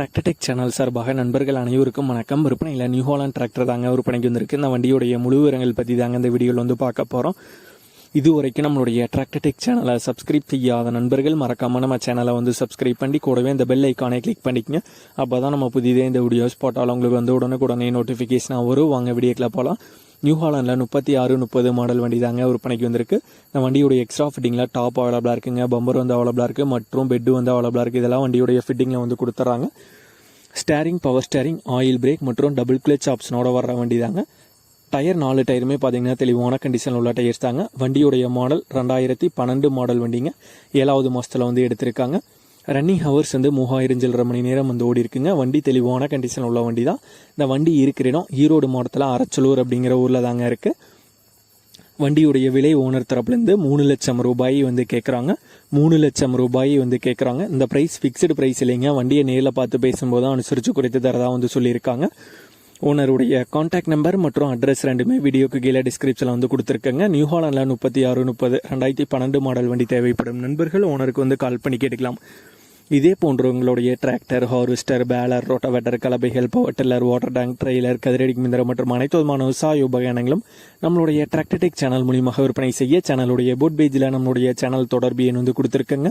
Tractor Tech channel சார்பாக நண்பர்கள் அனைவருக்கும் வணக்கம். விற்பனையில் நியூ ஹாலாண்ட் டிராக்டர் தாங்க விற்பனைக்கு வந்திருக்கு. இந்த வண்டியுடைய முழு விவரங்கள் பற்றி தாங்க இந்த வீடியோவில் வந்து பார்க்க போகிறோம் இது வரைக்கும் நம்மளுடைய டிராக்டர் சேனலை சப்ஸ்கிரைப் செய்யாத நண்பர்கள் மறக்காம நம்ம சேனலை வந்து சப்ஸ்கிரைப் பண்ணி கூடவே இந்த பெல் ஐக்கானை கிளிக் பண்ணிக்கங்க. அப்போ தான் நம்ம புதிதே இந்த வீடியோஸ் போட்டாலும் உங்களுக்கு வந்து உடனுக்குடனே நோட்டிஃபிகேஷனாக வரும். வாங்க வீடியோக்கில் போகலாம் நியூ ஹாலண்டில் முப்பத்தி ஆறு முப்பது மாடல் வண்டி தாங்க விற்பனைக்கு வந்திருக்கு. இந்த வண்டியுடைய எக்ஸ்ட்ரா ஃபிட்டிங்கில் டாப் அவைலபிளாக இருக்குங்க. பம்பர் வந்து அவைலபிளாக இருக்குது மற்றும் பெட்டு வந்து அவைலபிளாக இருக்குது இதெல்லாம் வண்டியுடைய ஃபிட்டிங்கில் வந்து கொடுத்துட்றாங்க steering power steering oil brake மற்றும் டபுள் கிளச் ஆப்ஷனோட வர்ற வண்டி தாங்க. டயர் நாலு டயருமே பார்த்தீங்கன்னா தெளிவான கண்டிஷனில் உள்ள டயர்ஸ் தாங்க. வண்டியுடைய மாடல் ரெண்டாயிரத்தி பன்னெண்டு மாடல் வண்டிங்க. ஏழாவது மாதத்தில் வந்து எடுத்திருக்காங்க. ரன்னிங் ஹவர்ஸ் வந்து மூவாயிரம் சில்லரை மணி நேரம் வந்து ஓடி இருக்குங்க. வண்டி தெளிவான கண்டிஷனில் உள்ள வண்டி தான் இந்த வண்டி இருக்கிற இடம் ஈரோடு மாவட்டத்தில் அரச்சலூர் அப்படிங்கிற ஊரில் தாங்க இருக்குது வண்டியுடைய விலை ஓனர் தரப்புலேருந்து மூணு லட்சம் ரூபாய் வந்து கேட்குறாங்க மூணு லட்சம் ரூபாய் வந்து கேட்குறாங்க இந்த ப்ரைஸ் ஃபிக்ஸ்டு ப்ரைஸ் இல்லைங்க. வண்டியை நேரில் பார்த்து பேசும்போது தான் அனுசரித்து குறைத்து தரதாக வந்து சொல்லியிருக்காங்க. ஓனருடைய காண்டாக்ட் நம்பர் மற்றும் அட்ரஸ் ரெண்டுமே வீடியோக்கு கீழே டிஸ்கிரிப்ஷனில் வந்து கொடுத்துருக்கங்க. நியூ ஹாலண்டில் முப்பத்தி ஆறு முப்பது ரெண்டாயிரத்தி பன்னெண்டு மாடல் வண்டி தேவைப்படும். நண்பர்கள் ஓனருக்கு வந்து கால் பண்ணி கேட்டுக்கலாம். இதே போன்ற உங்களுடைய tractor harvester baler rotavator கலபைகள் power tiller water tank trailer கதிரடி மிந்திரம் மற்றும் அனைத்து விதமான விவசாய உபகரணங்களும் நம்மளுடைய டிராக்டர் டெக் சேனல் மூலியமாக விற்பனை செய்ய சேனலுடைய போட் பேஜில் நம்மளுடைய சேனல் தொடர்பு எண் வந்து கொடுத்துருக்கங்க.